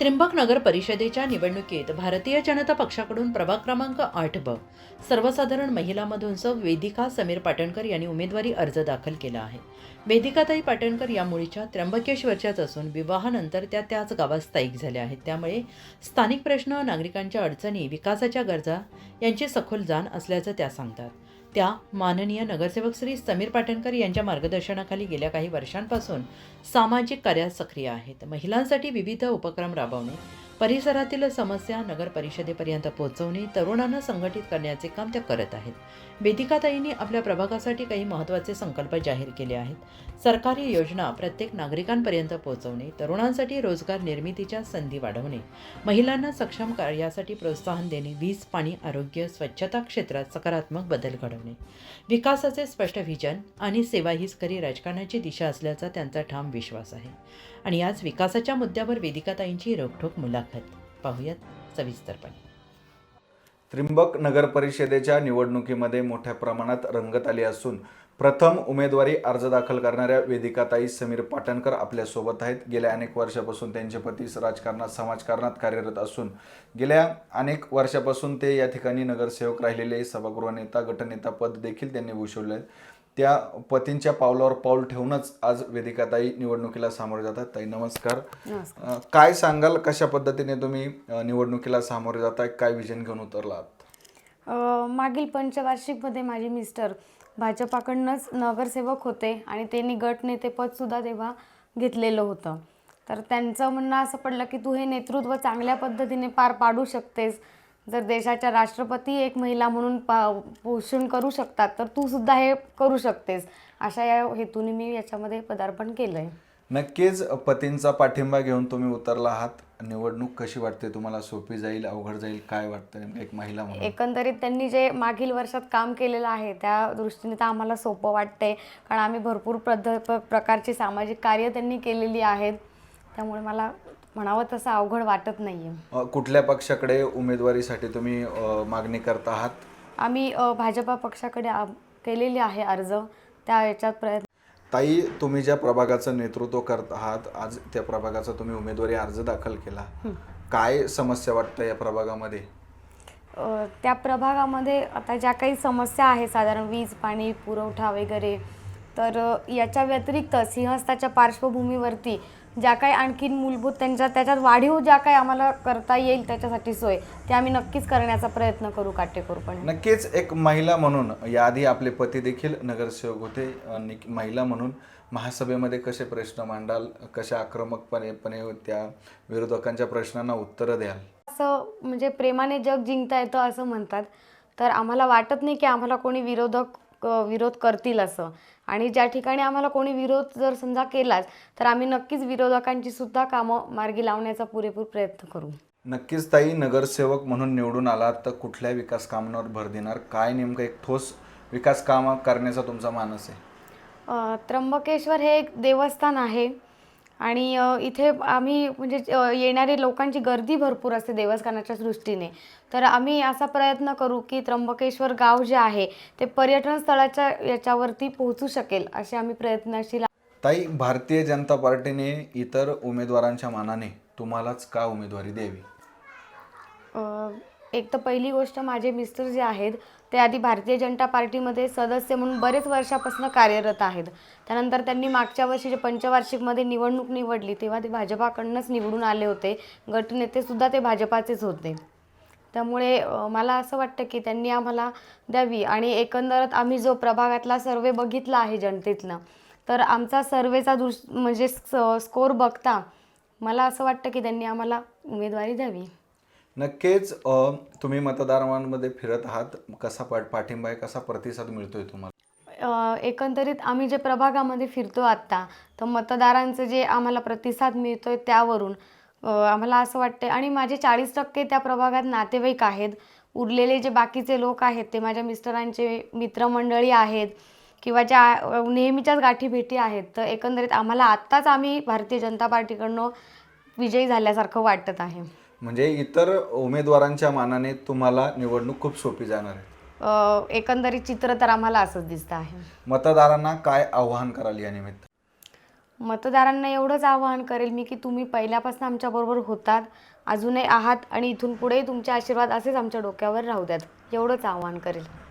त्रिंबक नगर परिषदेच्या निवडणुकीत भारतीय जनता पक्षाकडून प्रभाग क्रमांक आठ ब. सर्वसाधारण महिलामधून वेदिका समीर पाटणकर यांनी उमेदवारी अर्ज दाखल केला आहे. वेदिकाताई पाटणकर या मुळीच्या त्र्यंबकेश्वरच्याच असून विवाहानंतर त्या त्याच गावात स्थायिक झाल्या आहेत. त्यामुळे स्थानिक प्रश्न नागरिकांच्या अडचणी विकासाच्या गरजा यांची सखोल जाण असल्याचं त्या सांगतात. त्या माननीय नगरसेवक श्री समीर पाटणकर यांच्या मार्गदर्शनाखाली गेल्या काही वर्षांपासून सामाजिक कार्यात सक्रिय आहेत. महिलांसाठी विविध उपक्रम राबवणे परिसरातील समस्या नगर परिषदेपर्यंत पोहोचवणे तरुणांना संघटित करण्याचे काम त्या करत आहेत. वेदिकाताईंनी आपल्या प्रभागासाठी काही महत्त्वाचे संकल्प जाहीर केले आहेत. सरकारी योजना प्रत्येक नागरिकांपर्यंत पोहोचवणे तरुणांसाठी रोजगार निर्मितीच्या संधी वाढवणे महिलांना सक्षम कार्यासाठी प्रोत्साहन देणे वीज पाणी आरोग्य स्वच्छता क्षेत्रात सकारात्मक बदल घडवणे. विकासाचे स्पष्ट व्हिजन आणि सेवा हीच खरी राजकारणाची दिशा असल्याचा त्यांचा ठाम विश्वास आहे. आणि आज विकासाच्या मुद्द्यावर वेदिकाताईंची रोखठोक मुलाखत. पाहूयात सविस्तरपणे. त्रिंबक नगर परिषदेच्या निवडणुकीमध्ये मोठ्या प्रमाणात रंगत आली असून प्रथम उमेदवारी अर्ज दाखल करणाऱ्या वेदिकाताई समीर पाटणकर आपल्यासोबत आहेत. गेल्या अनेक वर्षापासून त्यांचे पती राजकारणात समाजकारणात कार्यरत असून गेल्या अनेक वर्षापासून ते या ठिकाणी नगरसेवक राहिलेले सभागृह नेता गटनेता पद देखील त्यांनी भूषवले आहेत. त्या पतींच्या पावलावर पाऊल ठेवूनच आज वेदिकाताई निवडणुकीला सामोरे जातात. ताई नमस्कार. अ, काय सांगाल? कशा पद्धतीने तुम्ही अ, निवडणुकीला सामोरे जाताय? काय विजन घेऊन उतरलात? अ, मागील पंचवार्षिकमध्ये माझे मिस्टर भाजपाकडनंच नगरसेवक होते आणि त्यांनी गट नेतेपदसुद्धा तेव्हा घेतलेलं होतं. तर त्यांचं म्हणणं असं पडलं की तू हे नेतृत्व चांगल्या पद्धतीने पार पाडू शकतेस. जर देशाच्या राष्ट्रपती एक महिला म्हणून पा पोषण करू शकतात तर तू सुद्धा हे करू शकतेस. अशा या हेतूने मी याच्यामध्ये पदार्पण केलं आहे नक्कीच पतींचा पाठिंबा घेऊन तुम्ही उतरला आहात. निवडणूक कशी वाटते तुम्हाला? सोपी जाईल अवघड जाईल? काय वाटतं एक महिला म्हणून? एकंदरीत त्यांनी जे मागील वर्षात काम केलेलं आहे त्या दृष्टीने तर आम्हाला सोपं वाटतंय. कारण आम्ही भरपूर पद्ध प्रकारची सामाजिक कार्य त्यांनी केलेली आहेत. त्यामुळे मला म्हणावं तसं अवघड वाटत नाही आहे अ, कुठल्या पक्षाकडे उमेदवारीसाठी तुम्ही अ, मागणी करत आहात? आम्ही अ, भाजपा पक्षाकडे आ- केलेली आहे अर्ज. त्या याच्यात प्रयत्न ताई तुम्ही ज्या प्रभागाचं नेतृत्व करत आहात आज त्या प्रभागाचा तुम्ही उमेदवारी अर्ज दाखल केला. काय समस्या वाटतं या प्रभागामध्ये? अ, त्या प्रभागामध्ये आता ज्या काही समस्या आहेत साधारण वीज पाणी पुरवठा वगैरे तर अ, याच्या व्यतिरिक्त सिंहस्थाच्या पार्श्वभूमीवरती ज्या काही आणखीन मूलभूत त्यांच्या त्याच्यात वाढीव ज्या काही आम्हाला करता येईल त्याच्यासाठी सोय ते आम्ही नक्कीच करण्याचा प्रयत्न करू काटेकोरपणे. नक्कीच एक महिला म्हणून याआधी आपले पती देखील नगरसेवक होते. आणि महिला म्हणून महासभेमध्ये कसे प्रश्न मांडाल कशा आक्रमकपणे पणे त्या विरोधकांच्या प्रश्नांना उत्तरं द्याल? असं म्हणजे प्रेमाने जग जिंकता येतं असं म्हणतात. तर आम्हाला वाटत नाही की आम्हाला कोणी विरोधक विरोध करतील असं. आणि ज्या ठिकाणी आम्हाला कोणी विरोध जर समजा केलाच तर आम्ही नक्कीच विरोधकांची सुद्धा कामं मार्गी लावण्याचा पुरेपूर प्रयत्न करू. नक्कीच ताई नगरसेवक म्हणून निवडून आलात तर कुठल्या विकास कामांवर भर देणार? काय नेमकं एक ठोस विकास कामं करण्याचा तुमचा मानस आहे? त्र्यंबकेश्वर हे एक देवस्थान आहे. आणि इथे आम्ही म्हणजे येणारे लोकांची गर्दी भरपूर असते देवस्थानाच्या दृष्टीने. तर आम्ही असा प्रयत्न करू की त्र्यंबकेश्वर गाव जे आहे ते पर्यटन स्थळाच्या याच्यावरती पोहोचू शकेल असे आम्ही प्रयत्नशील ताई भारतीय जनता पार्टीने इतर उमेदवारांच्या मानाने तुम्हालाच का उमेदवारी द्यावी? एक तर पहिली गोष्ट माझे मिस्टर जे आहेत ते आधी भारतीय जनता पार्टीमध्ये सदस्य म्हणून बरेच वर्षापासून कार्यरत आहेत. त्यानंतर त्यांनी मागच्या वर्षी जे पंचवार्षिकमध्ये निवडणूक निवडली तेव्हा ते भाजपाकडूनच निवडून आले होते. गटनेतेसुद्धा ते भाजपाचेच होते. त्यामुळे मला असं वाटतं की त्यांनी आम्हाला द्यावी आणि एकंदरत आम्ही जो प्रभागातला सर्वे बघितला आहे जनतेतनं तर आमचा सर्वेचा दृश म्हणजे स्कोर बघता मला असं वाटतं की त्यांनी आम्हाला उमेदवारी द्यावी. नक्कीच तुम्ही मतदारांमध्ये फिरत आहात. कसा पाठ पाठिंबा आहे कसा प्रतिसाद मिळतोय तुम्हाला? अ, एकंदरीत आम्ही जे प्रभागामध्ये फिरतो आत्ता तर मतदारांचं जे आम्हाला प्रतिसाद मिळतोय त्यावरून अ, आम्हाला असं वाटते आणि माझे चाळीस टक्के त्या प्रभागात नातेवाईक आहेत. उरलेले जे बाकीचे लोक आहेत ते माझ्या मिस्टरांचे मित्रमंडळी आहेत किंवा ज्या अ, नेहमीच्याच गाठी भेटी आहेत तर एकंदरीत आम्हाला आत्ताच आम्ही भारतीय जनता पार्टीकडनं विजयी झाल्यासारखं वाटत आहे. म्हणजे इतर उमेदवारांच्या मानाने तुम्हाला निवडणूक खूप सोपी जाणार आहे. अ, एकंदरीत चित्र तर आम्हाला असंच दिसतं आहे. मतदारांना काय आव्हान कराल या निमित्त? मतदारांना एवढंच आवाहन करेल मी की तुम्ही पहिल्यापासून आमच्याबरोबर होतात अजूनही आहात आणि इथून पुढेही तुमचे आशीर्वाद असेच आमच्या डोक्यावर राहू द्यात. एवढंच आवाहन करेल.